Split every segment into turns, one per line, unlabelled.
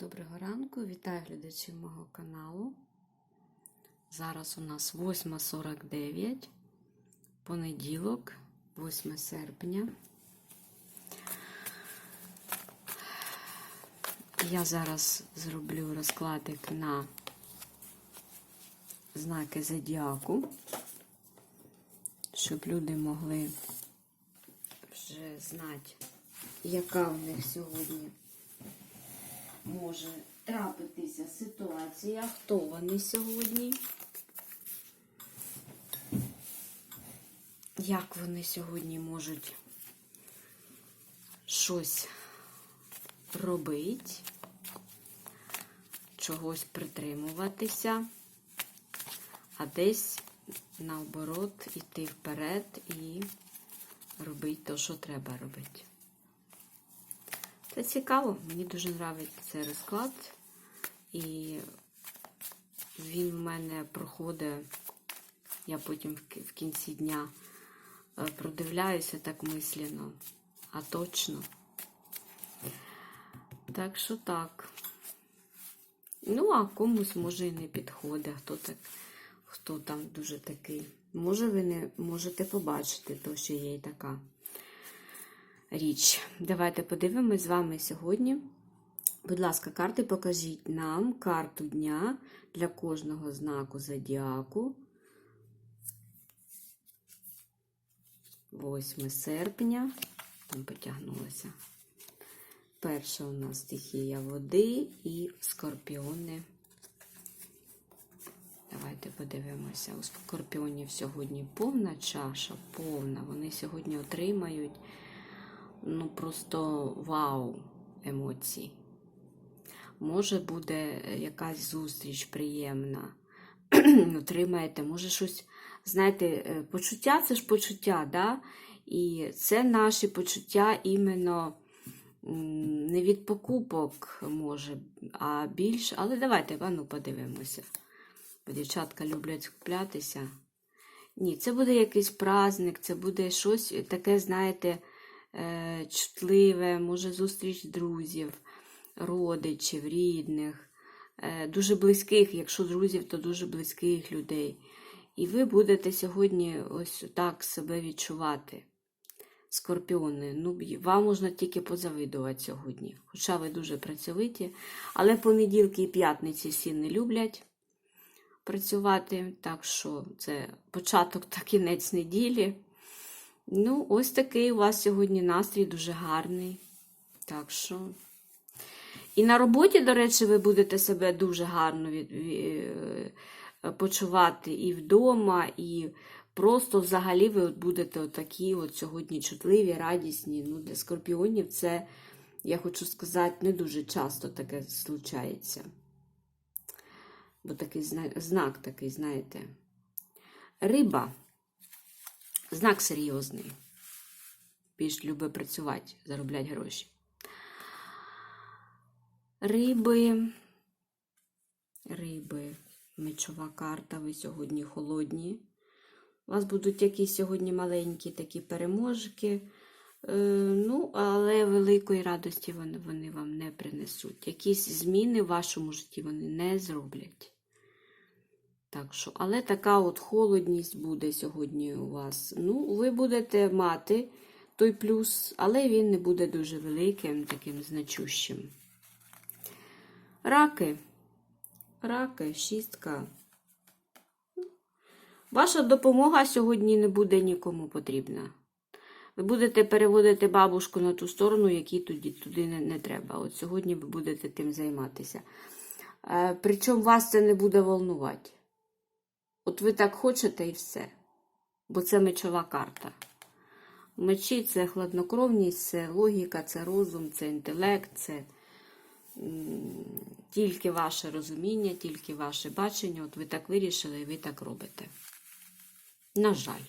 Доброго ранку, вітаю глядачів мого каналу. Зараз у нас 8.49, понеділок, 8 серпня. Я зараз зроблю розкладик на знаки зодіаку, щоб люди могли вже знати, яка у них сьогодні може трапитися ситуація, хто вони сьогодні, як вони сьогодні можуть щось робити, чогось притримуватися, а десь наоборот іти вперед і робити те, що треба робити. Це цікаво, мені дуже подобається цей розклад. І він в мене проходить, я потім в кінці дня е, продивляюся так мислено, а точно. Так що так. Ну, а комусь може і не підходить, хто так, хто там дуже такий. Може, ви не можете побачити, то що є і така річ. Давайте подивимось з вами сьогодні. Будь ласка, карти покажіть нам карту дня для кожного знаку зодіаку. 8 серпня. Там потягнулося. Перша у нас стихія води і скорпіони. Давайте подивимося. У скорпіонів сьогодні повна чаша, повна. Вони сьогодні отримають ну просто вау емоцій. Може буде якась зустріч приємна. Отримаєте, може щось, знаєте, е, почуття це ж почуття, да? і це наші почуття іменно не від покупок, може, а більш. Але давайте ну, подивимося. Бо дівчатка люблять куплятися. Ні, це буде якийсь праздник, це буде щось таке, знаєте, Е, чутливе, може зустріч друзів, родичів, рідних, е, дуже близьких, якщо друзів, то дуже близьких людей. І ви будете сьогодні ось так себе відчувати. Скорпіони, ну, вам можна тільки позавидувати сьогодні. Хоча ви дуже працьовиті, але понеділки і п'ятниці всі не люблять працювати, так що це початок та кінець неділі. Ну, ось такий у вас сьогодні настрій дуже гарний. Так що. І на роботі, до речі, ви будете себе дуже гарно е, почувати і вдома, і просто взагалі ви от будете отакі от сьогодні чутливі, радісні. Ну, Для скорпіонів це, я хочу сказати, не дуже часто таке случається. Бо такий знак такий, знаєте. Риба. Знак серйозний. Більш любить працювати, заробляти гроші. Риби, риби, мечова карта, ви сьогодні холодні. У вас будуть якісь сьогодні маленькі такі переможки. Е, ну, але великої радості вони, вони вам не принесуть. Якісь зміни в вашому житті вони не зроблять. Так що, Але така от холодність буде сьогодні у вас. Ну, ви будете мати той плюс, але він не буде дуже великим, таким значущим. Раки. Раки, шістка. Ваша допомога сьогодні не буде нікому потрібна. Ви будете переводити бабушку на ту сторону, якій туди, туди не, не треба. От сьогодні ви будете тим займатися. Е, причому вас це не буде волнувати. От ви так хочете і все. Бо це мечова карта. Мечі це хладнокровність, це логіка, це розум, це інтелект, це тільки ваше розуміння, тільки ваше бачення. От ви так вирішили і ви так робите. На жаль.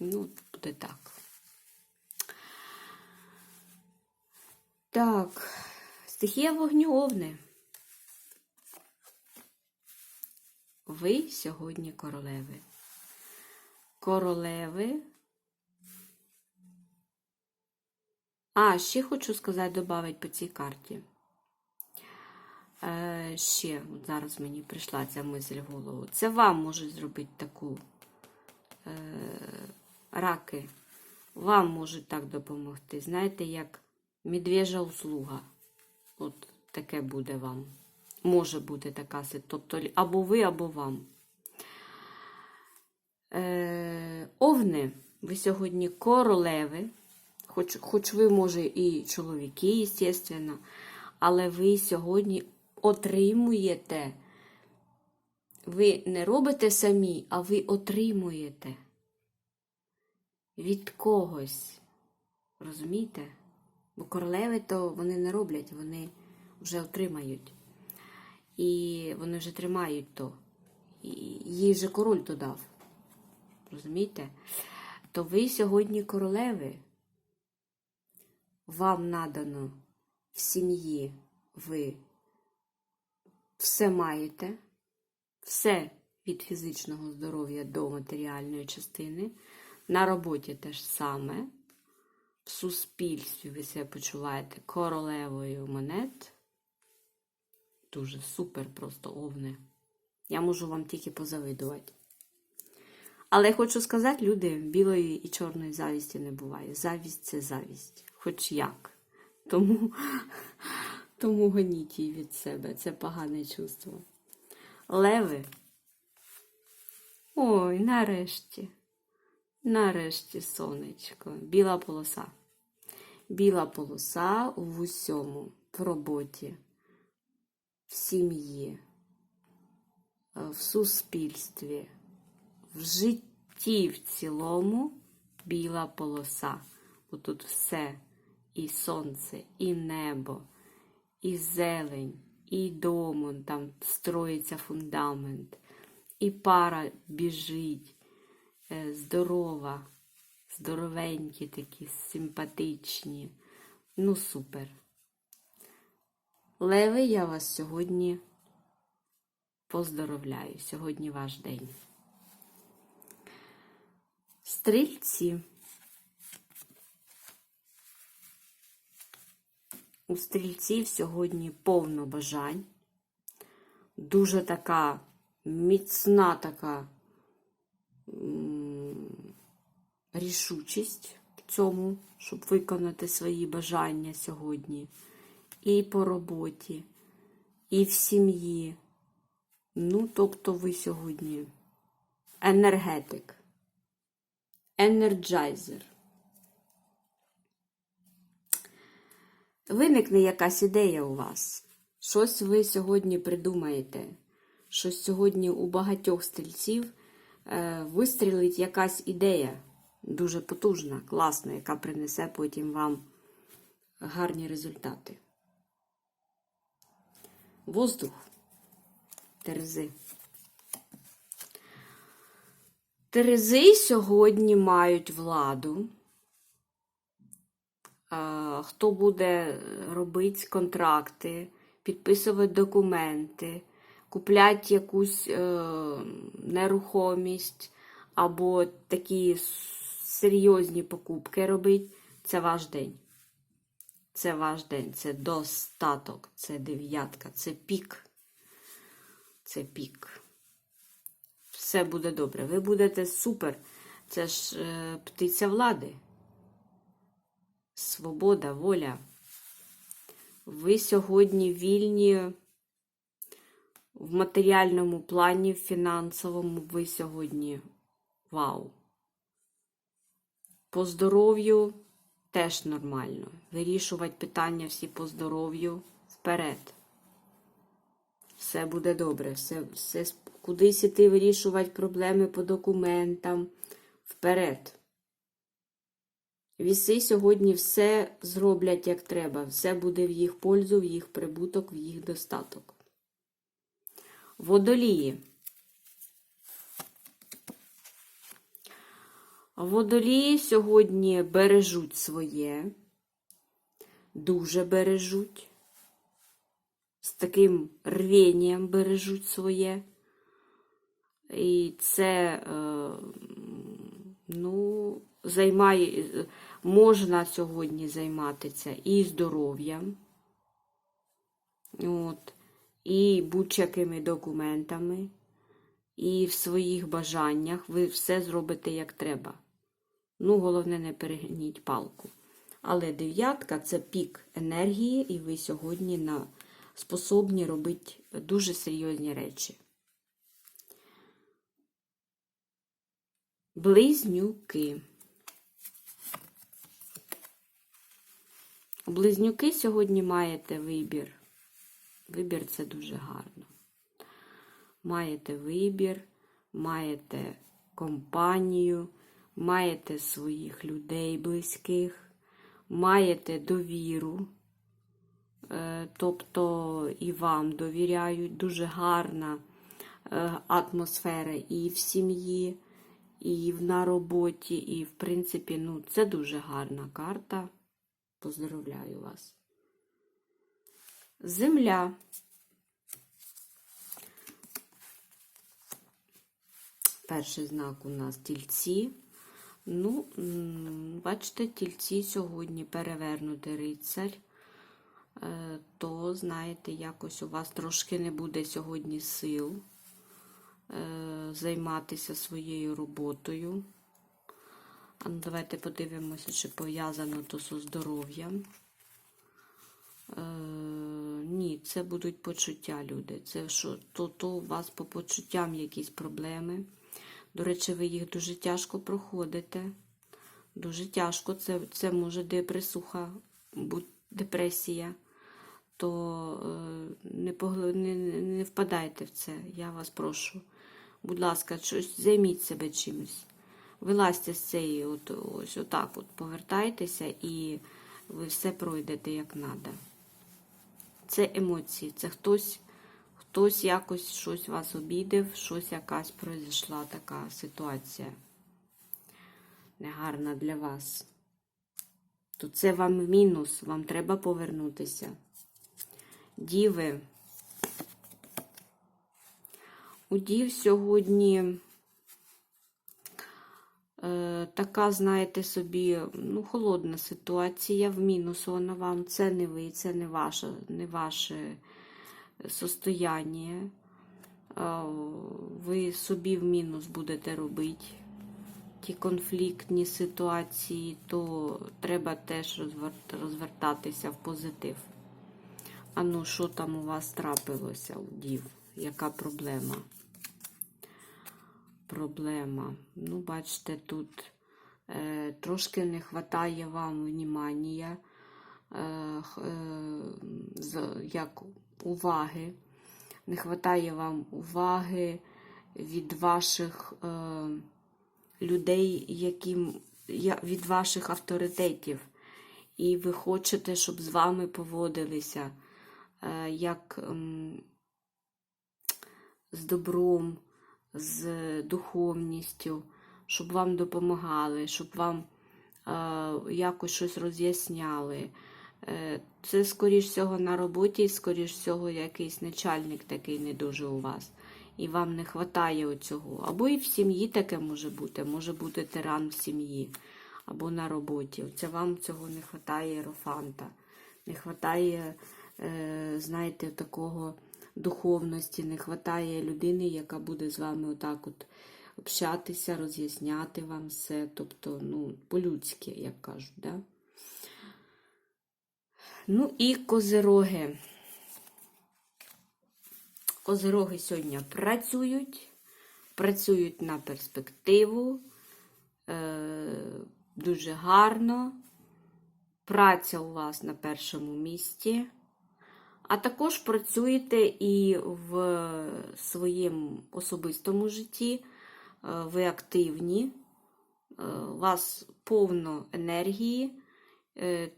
Ну, буде так. Так, стихія вогню овни. Ви сьогодні королеви. Королеви. А, ще хочу сказати, додати по цій карті. Е, ще от зараз мені прийшла ця мисль в голову. Це вам можуть зробити таку е, раки. Вам можуть так допомогти. Знаєте, як медвежа услуга. От таке буде вам. Може бути така ситуація. Тобто або ви, або вам. Е, овни, ви сьогодні королеви. Хоч, хоч ви, може, і чоловіки, звісно, але ви сьогодні отримуєте. Ви не робите самі, а ви отримуєте від когось. Розумієте? Бо королеви то вони не роблять, вони вже отримають. І вони вже тримають то. Їй же король то дав. Розумієте? То ви сьогодні королеви. Вам надано в сім'ї ви все маєте, все від фізичного здоров'я до матеріальної частини. На роботі теж саме. В суспільстві ви себе почуваєте королевою монет. Дуже супер просто овне. Я можу вам тільки позавидувати. Але я хочу сказати, люди, білої і чорної завісті не буває. Завість це завість. Хоч як. Тому, тому гоніть її від себе. Це погане чувство. Леви. Ой, нарешті. Нарешті, сонечко. Біла полоса. Біла полоса в усьому, в роботі, в сім'ї, в суспільстві, в житті в цілому біла полоса. Бо тут все і сонце, і небо, і зелень, і дом, там строїться фундамент, і пара біжить, е, здорова, здоровенькі такі, симпатичні. Ну, супер. Леви, я вас сьогодні поздоровляю. Сьогодні ваш день. Стрільці. У стрільців сьогодні повно бажань. Дуже така міцна така рішучість в цьому, щоб виконати свої бажання сьогодні. І по роботі, і в сім'ї. Ну, тобто ви сьогодні енергетик, енерджайзер. Виникне якась ідея у вас. Щось ви сьогодні придумаєте. Щось сьогодні у багатьох стрільців е, вистрілить якась ідея. Дуже потужна, класна, яка принесе потім вам гарні результати. Воздух. Терези. Терези сьогодні мають владу. Хто буде робити контракти, підписувати документи, купляти якусь е, нерухомість або такі серйозні покупки робити, це ваш день. Це ваш день, це достаток, це дев'ятка, це пік. Це пік. Все буде добре. Ви будете супер. Це ж е, птиця влади. Свобода, воля. Ви сьогодні вільні в матеріальному плані, в фінансовому. Ви сьогодні вау. По здоров'ю теж нормально. Вирішувати питання всі по здоров'ю вперед. Все буде добре. Все, все, кудись іти вирішувати проблеми по документам. Вперед. Віси сьогодні все зроблять як треба. Все буде в їх пользу, в їх прибуток, в їх достаток. Водолії. Водолії сьогодні бережуть своє, дуже бережуть, з таким рвінням бережуть своє. І це, е, ну, займає, можна сьогодні займатися і здоров'ям. От. і будь-якими документами, і в своїх бажаннях ви все зробите як треба. Ну, головне, не перегніть палку. Але дев'ятка це пік енергії, і ви сьогодні на, способні робити дуже серйозні речі. Близнюки. Близнюки сьогодні маєте вибір. Вибір це дуже гарно. Маєте вибір, маєте компанію, маєте своїх людей близьких, маєте довіру, Е, тобто і вам довіряють. Дуже гарна е, атмосфера і в сім'ї, і на роботі, і, в принципі, ну, це дуже гарна карта. Поздравляю вас. Земля. Перший знак у нас тільці. Ну, бачите, тільці сьогодні перевернути рицарь. Е, То, знаєте, якось у вас трошки не буде сьогодні сил е, займатися своєю роботою. А ну, давайте подивимося, чи пов'язано то зі здоров'ям. Е, ні, це будуть почуття, люди. Це що, то, то у вас по почуттям якісь проблеми. До речі, ви їх дуже тяжко проходите. Дуже тяжко. Це, це може депресуха, депресія. То е, не, погли- не- не впадайте в це. Я вас прошу. Будь ласка, щось займіть себе чимось. Вилазьте з цієї, от, ось отак от повертайтеся і ви все пройдете як треба. Це емоції, це хтось, хтось якось щось вас обідав, щось якась пройшла така ситуація. Негарна для вас. То це вам мінус, вам треба повернутися. Діви. У дів сьогодні е, така, знаєте собі, ну, холодна ситуація, в мінус вона вам. Це не ви, це не ваше, не ваше состояння. Е, ви собі в мінус будете робити ті конфліктні ситуації, то треба теж розвертатися в позитив. А ну, що там у вас трапилося у дів? Яка проблема? Проблема. Ну, бачите, тут е, трошки не вистачає вам внимання, е, е, як уваги. Не вистачає вам уваги від ваших е, людей, яким, від ваших авторитетів. І ви хочете, щоб з вами поводилися е, як ем, з добром, з духовністю, щоб вам допомагали, щоб вам е, якось щось роз'ясняли. Е, Це, скоріш всього, на роботі, скоріш всього, якийсь начальник такий не дуже у вас. І вам не вистачає оцього. Або і в сім'ї таке може бути, може бути тиран в сім'ї, або на роботі. Це вам цього не вистачає ерофанта. Не вистачає, е, знаєте, такого духовності, не вистачає людини, яка буде з вами отак от общатися, роз'ясняти вам все. Тобто, ну, по-людськи, як кажуть, да? Ну і козироги. Козироги сьогодні працюють, працюють на перспективу, е, дуже гарно. Праця у вас на першому місці. А також працюєте і в своєму особистому житті. Е, Ви активні, е, у вас повно енергії,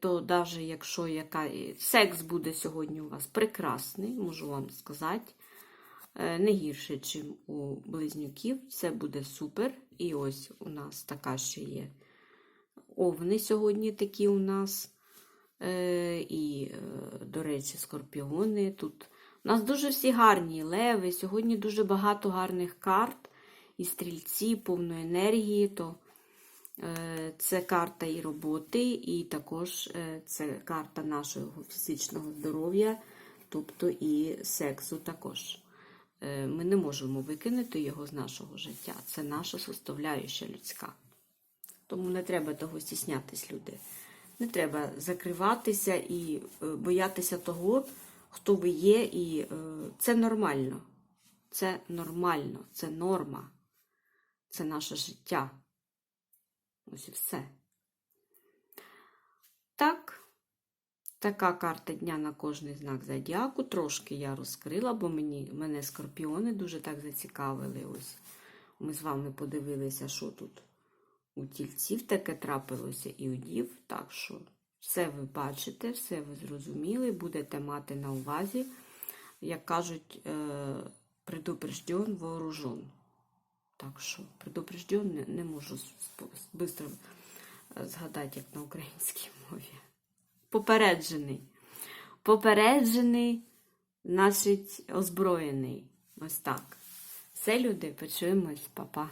то навіть якщо яка... секс буде сьогодні у вас прекрасний, можу вам сказати. Е, Не гірше, ніж у близнюків. Все буде супер. І ось у нас така ще є овни сьогодні такі у нас. Е, І, е, до речі, скорпіони тут. У нас дуже всі гарні леви. Сьогодні дуже багато гарних карт і стрільці, повно енергії. То е, це карта і роботи, і також е, це карта нашого фізичного здоров'я. тобто і сексу також. Е, Ми не можемо викинути його з нашого життя. Це наша составляюча людська. Тому не треба того стіснятись, люди. Не треба закриватися і е, боятися того, хто ви є, і е, це нормально. Це нормально, це норма. Це наше життя. Ось і все. Так, така карта дня на кожний знак зодіаку. Трошки я розкрила, бо мені, мене скорпіони дуже так зацікавили. Ось ми з вами подивилися, що тут у тільців таке трапилося і у дів. Так що все ви бачите, все ви зрозуміли, будете мати на увазі, як кажуть, е, предупрежден, вооружен. Так що предупрежден не, можу швидко згадати, як на українській мові. Попереджений. Попереджений, значить, озброєний. Ось так. Все, люди, почуємось, Па-па.